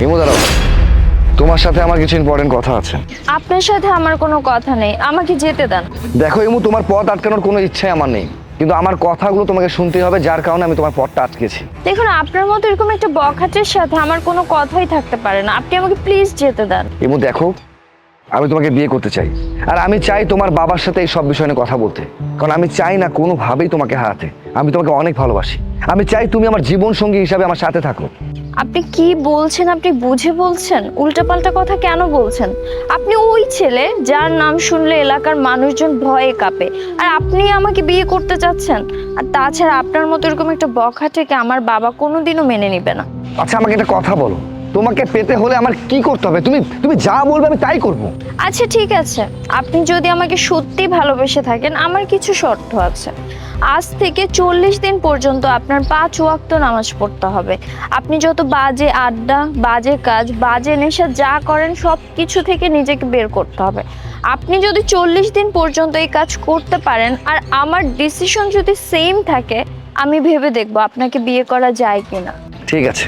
হিমু দাঁড়াও। তোমার সাথে আমার কিছু ইম্পর্টেন্ট কথা আছে। আপনার সাথে আমার কোনো কথা নেই। আমাকে যেতে দেন। দেখো ইমু তোমার পথ আটকানোর কোনো ইচ্ছাই আমার নেই। কিন্তু আমার কথাগুলো তোমাকে শুনতে হবে যার কারণে আমি তোমার পথটা আটকেছি। দেখুন আপনার মতো এরকম একটা বখাটের সাথে আমার কোনো কথাই থাকতে পারে না। আপনি আমাকে প্লিজ যেতে দেন। ইমু দেখো আমি তোমাকে বিয়ে করতে চাই। আর আমি চাই তোমার বাবার সাথে এই সব বিষয় নিয়ে কথা বলতে। কারণ আমি চাই না কোনোভাবেই তোমাকে হারাতে। আমি তোমাকে অনেক ভালোবাসি। আমি চাই তুমি আমার জীবন সঙ্গী হিসাবে আমার সাথে থাকো। আপনি কি বলছেন? আপনি বুঝে বলছেন? উল্টাপাল্টা কথা কেন বলছেন? আপনি ওই ছেলে যার নাম শুনলে এলাকার মানুষজন ভয়ে কাঁপে। আর আপনি আমাকে বিয়ে করতে চাচ্ছেন। আর তাছাড়া আপনার মতো এরকম একটা বখা থেকে আমার বাবা কোনোদিনও মেনে নিবে না। আচ্ছা আমাকে একটা কথা বলো। তোমাকে পেতে হলে আমার কি করতে হবে? তুমি তুমি যা বলবে আমি তাই করব। আচ্ছা ঠিক আছে। আপনি যদি আমাকে সত্যি ভালোবেসে থাকেন আমার কিছু শর্ত আছে। আজ থেকে চল্লিশ দিন পর্যন্ত আপনার পাঁচ ওয়াক্ত নামাজ পড়তে হবে। আপনি যত বাজে আড্ডা বাজে কাজ বাজে নেশা যা করেন সব কিছু থেকে নিজেকে বের করতে হবে। আপনি যদি চল্লিশ দিন পর্যন্ত এই কাজ করতে পারেন আর আমার ডিসিশন যদি সেম থাকে আমি ভেবে দেখব আপনাকে বিয়ে করা যায় কিনা। ঠিক আছে।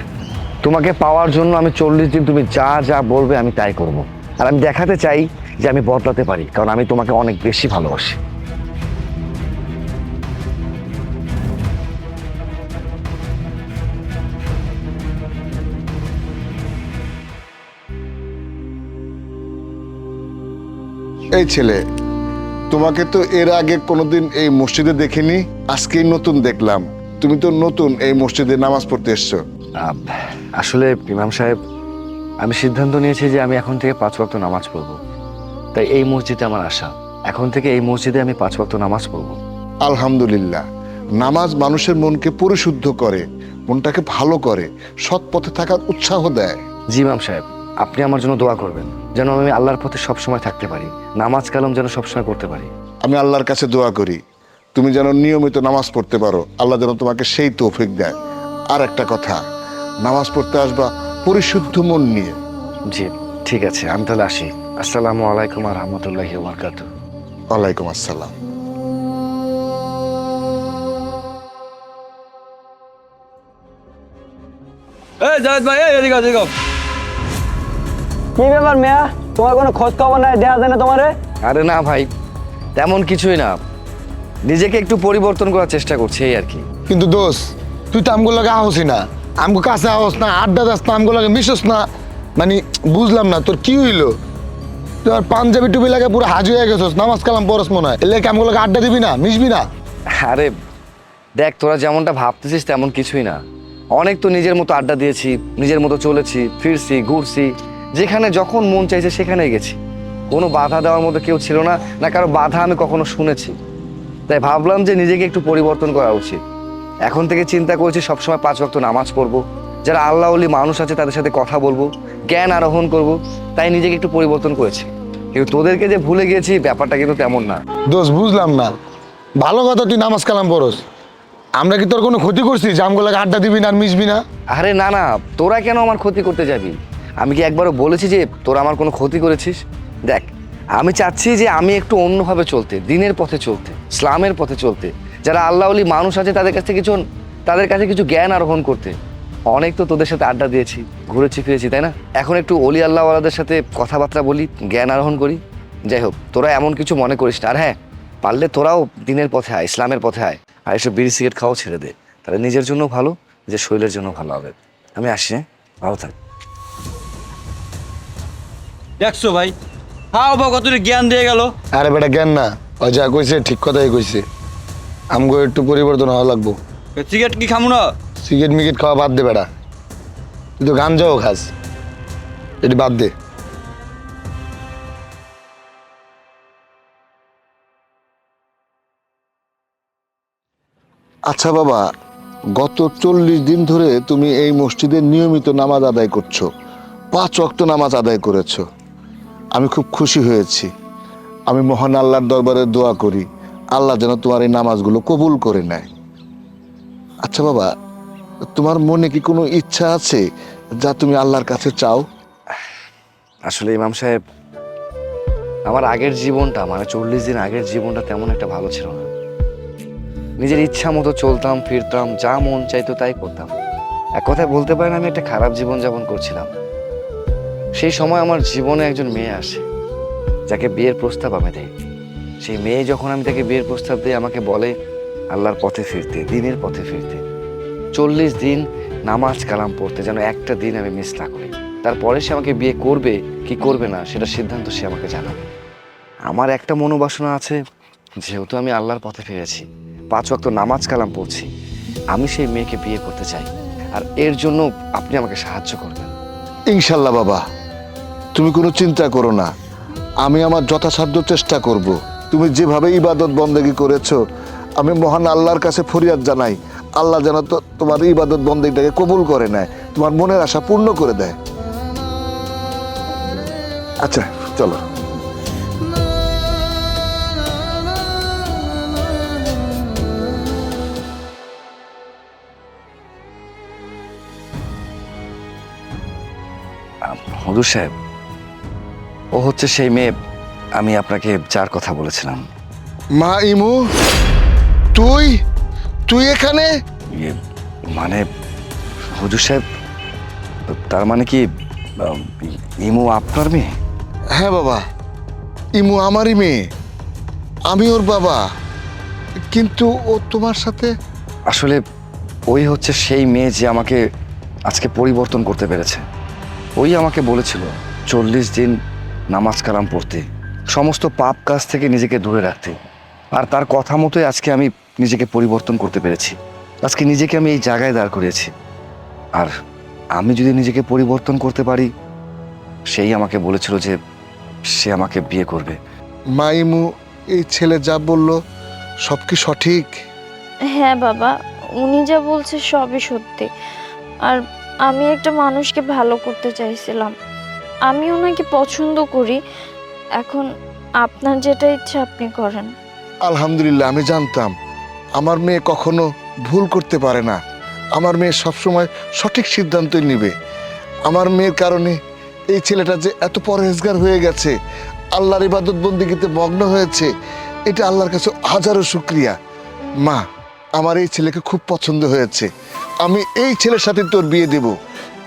তোমাকে পাওয়ার জন্য আমি চল্লিশ দিন তুমি যা যা বলবে আমি তাই করব। আর আমি দেখাতে চাই যে আমি বদলাতে পারি কারণ আমি তোমাকে অনেক বেশি ভালোবাসি। এই ছেলে তোমাকে তো এর আগে কোনোদিন এই মসজিদে দেখিনি আজকেই নতুন দেখলাম। তুমি তো নতুন এই মসজিদে নামাজ পড়তে এসছো। আসলে ইমাম সাহেব আমি সিদ্ধান্ত নিয়েছি যে আমি এখন থেকে পাঁচ ওয়াক্ত নামাজ পড়ব। তাই এই মসজিদে আমার আশা। এখন থেকে এই মসজিদে আমি পাঁচ ওয়াক্ত নামাজ পড়ব। আলহামদুলিল্লাহ। নামাজ মানুষের মনকে পরিশুদ্ধ করে মনটাকে ভালো করে সৎ পথে থাকার উৎসাহ দেয়। জি ইমাম সাহেব আপনি আমার জন্য দোয়া করবেন যেন আমি আল্লাহর পথে সবসময় থাকতে পারি নামাজ কালাম যেন সবসময় করতে পারি। আমি আল্লাহর কাছে দোয়া করি তুমি যেন নিয়মিত নামাজ পড়তে পারো আল্লাহ যেন তোমাকে সেই তৌফিক দেয়। আর একটা কথা নামাজ পড়তে আসবা পরিশুদ্ধ মন নিয়ে। জি ঠিক আছে আমি তাহলে আসি। আসসালামু আলাইকুম আর রহমতুল্লাহি ওবরকাত ওয়ালাইকুম আসসালাম। এই ভাই এই এদিকে এদিকে কি ব্যাপার মেয়া? তোমার কোনো খোঁজ খবর নাই দেয়া যায় না তোমারে? আরে না ভাই তেমন কিছুই না। নিজেকে একটু পরিবর্তন করার চেষ্টা করছি এই আর কি। কিন্তু দোষ তুই তো আমগুলো লাগে আহসি না। আমগো কাছে আহস না, আড্ডা দাস না আমগুলো লাগে মিশস না। মানে বুঝলাম না, তোর কি হইল? তুই আর পাঞ্জাবি টুপি লাগে পুরো হাজি হয়ে গেছস, নামাজ কালাম পরস মনে হয়। এলে আমগুলো আড্ডা দিবি না, মিশবি না? আরে, দেখ, তোরা যেমনটা ভাবতেছিস তেমন কিছুই না। অনেক তো নিজের মতো আড্ডা দিয়েছি, নিজের মতো চলেছি, ফিরছি, ঘুরছি। যেখানে যখন মন চাইছে সেখানেই গেছি। কোনো বাধা দেওয়ার মতো কেউ ছিল না না কারও বাধা আমি কখনো শুনেছি। তাই ভাবলাম যে নিজেকে একটু পরিবর্তন করা উচিত। এখন থেকে চিন্তা করছি সবসময় পাঁচ ওয়াক্ত নামাজ পড়ব। যারা আল্লাহ অলি মানুষ আছে তাদের সাথে কথা বলব জ্ঞান আরোহণ করব তাই নিজেকে একটু পরিবর্তন করেছি। কিন্তু তোদেরকে যে ভুলে গিয়েছি ব্যাপারটা কিন্তু তেমন না। দোষ বুঝলাম না। ভালো কথা তুই নামাজ কালাম পরস আমরা কি তোর কোনো ক্ষতি করছি? আমগুলো আড্ডা দিবি না আর মিশবি না? আরে না না তোরা কেন আমার ক্ষতি করতে যাবি? আমি কি একবারও বলেছি যে তোরা আমার কোনো ক্ষতি করেছিস? দেখ আমি চাচ্ছি যে আমি একটু অন্যভাবে চলতে দিনের পথে চলতে ইসলামের পথে চলতে। যারা আল্লাহলি মানুষ আছে তাদের কাছ থেকে কিছু তাদের কাছে কিছু জ্ঞান আরোহণ করতে। অনেক তো তোদের সাথে আড্ডা দিয়েছি ঘুরেছি ফিরেছি তাই না? এখন একটু অলি আল্লাহওয়ালাদের সাথে কথাবার্তা বলি জ্ঞান আরোহণ করি। যাই হোক তোরা এমন কিছু মনে করিস না। আর হ্যাঁ পারলে তোরাও দিনের পথে আয় ইসলামের পথে আয়। আর এসব বিড়ি সিগারেট খাওয়া ছেড়ে দে। তাহলে নিজের জন্য ভালো যে শরীরের জন্য ভালো হবে। আমি আসি হ্যাঁ? ভালো থাক। দেখছ ভাই হাও বা কত জ্ঞান দিয়ে গেল। আরে বেটা জ্ঞান না। ওই যা কইছে ঠিক কথাই কইছে। আমগো একটু পরিবর্তন হওয়া লাগবো। সিগারেট কি খামু না? সিগারেট মিগেট খাওয়া বাদ দে বেটা তুই তো গাঞ্জাও খাস। এটি বাদ দে। আচ্ছা বাবা গত চল্লিশ দিন ধরে তুমি এই মসজিদে নিয়মিত নামাজ আদায় করছ পাঁচ অক্ত নামাজ আদায় করেছ। আমি খুব খুশি হয়েছি। আমি মহান আল্লাহর দরবারে দোয়া করি। আল্লাহ যেন তোমার এই নামাজগুলো কবুল করে নেয়। আচ্ছা বাবা, তোমার মনে কি কোনো ইচ্ছা আছে যা তুমি আল্লাহর কাছে চাও? আসলে ইমাম সাহেব, আমার আগের জীবনটা মানে চল্লিশ দিন আগের জীবনটা তেমন একটা ভালো ছিল না। নিজের ইচ্ছা মতো চলতাম, ফিরতাম, যা মন চাইতো তাই করতাম। এক কথায় বলতে পারেন, আমি একটা খারাপ জীবন যাপন করছিলাম। সেই সময় আমার জীবনে একজন মেয়ে আসে, যাকে বিয়ের প্রস্তাব আমি দেই সেই মেয়ে যখন আমি তাকে বিয়ের প্রস্তাব দিই, আমাকে বলে, আল্লাহর পথে ফিরতে, দিনের পথে ফিরতে। চল্লিশ দিন নামাজ কালাম পড়তে, যেন একটা দিন আমি মিস না করি। তারপরে সে আমাকে বিয়ে করবে, কি করবে না, সেটা সিদ্ধান্ত সে আমাকে জানাবে। আমার একটা মনোবাসনা আছে, যেহেতু আমি আল্লাহর পথে ফিরেছি, পাঁচ ওয়াক্ত নামাজ কালাম পড়ছি, আমি সেই মেয়েকে বিয়ে করতে চাই। আর এর জন্য আপনি আমাকে সাহায্য করবেন। ইনশাল্লাহ বাবা, তুমি কোনো চিন্তা করো না। আমি আমার যথাসাধ্য চেষ্টা করব। তুমি যেভাবে ইবাদত বন্দেগী করেছ, আমি মহান আল্লাহর কাছে ফরিয়াদ জানাই। আল্লাহ যেন তোমার ইবাদত বন্দেগীটাকে কবুল করে নেয়, তোমার মনের আশা পূর্ণ করে দেয়। আচ্ছা চলো। হদু সাহেব, ও হচ্ছে সেই মেয়ে আমি আপনাকে যার কথা বলেছিলাম। মা ইমু তুই? তুই এখানে? ইয়ে, মানে হুজুর সাহেব তার মানে কি ইমু আপনার মেয়ে? হ্যাঁ বাবা ইমু আমারই মেয়ে। আমি ওর বাবা। কিন্তু ও তোমার সাথে? আসলে ওই হচ্ছে সেই মেয়ে যে আমাকে আজকে পরিবর্তন করতে পেরেছে। ওই আমাকে বলেছিল চল্লিশ দিন নামাজ কালাম পড়তে। সমস্ত পাপ কাজ থেকে নিজেকে দূরে রাখতে। আর তার কথা মতোই আজকে আমি নিজেকে পরিবর্তন করতে পেরেছি। আজকে নিজেকে আমি এই জায়গায় দাঁড় করিয়েছি। আর আমি যদি নিজেকে পরিবর্তন করতে পারি সেই আমাকে বলেছিল যে সে আমাকে বিয়ে করবে। মাইমু এই ছেলে যা বলল সব কি সঠিক? হ্যাঁ বাবা উনি যা বলছে সবই সত্যি। আর আমি একটা মানুষকে ভালো করতে চাইছিলাম। আমি ওনাকে পছন্দ করি এখন আপনার যেটা ইচ্ছা আপনি করেন। আলহামদুলিল্লাহ, আমি জানতাম। আমার মেয়ে কখনো ভুল করতে পারে না। আমার মেয়ে সবসময় সঠিক সিদ্ধান্তই নেবে। আমার মেয়ের কারণে এই ছেলেটা যে এত পরহেজগার হয়ে গেছে, আল্লাহর ইবাদত বন্দিগিতে মগ্ন হয়েছে, এটা আল্লাহর কাছে হাজারো শুক্রিয়া। মা, আমার এই ছেলেকে খুব পছন্দ হয়েছে। আমি এই ছেলের সাথে তোর বিয়ে দেব।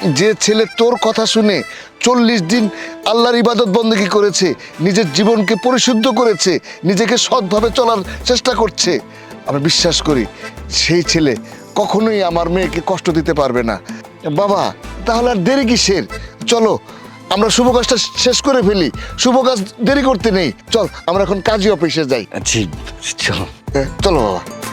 যে ছেলে তোর কথা শুনে চল্লিশ দিন আল্লাহর ইবাদত বন্দী করেছে নিজের জীবনকে পরিশুদ্ধ করেছে নিজেকে সৎভাবে চলার চেষ্টা করছে আমি বিশ্বাস করি সেই ছেলে কখনোই আমার মেয়েকে কষ্ট দিতে পারবে না। বাবা তাহলে আর দেরি কিসের? চলো আমরা শুভ কাজটা শেষ করে ফেলি। শুভ কাজ দেরি করতে নেই। চল আমরা এখন কাজী অফিসে যাই। চলো। এ, চলো বাবা।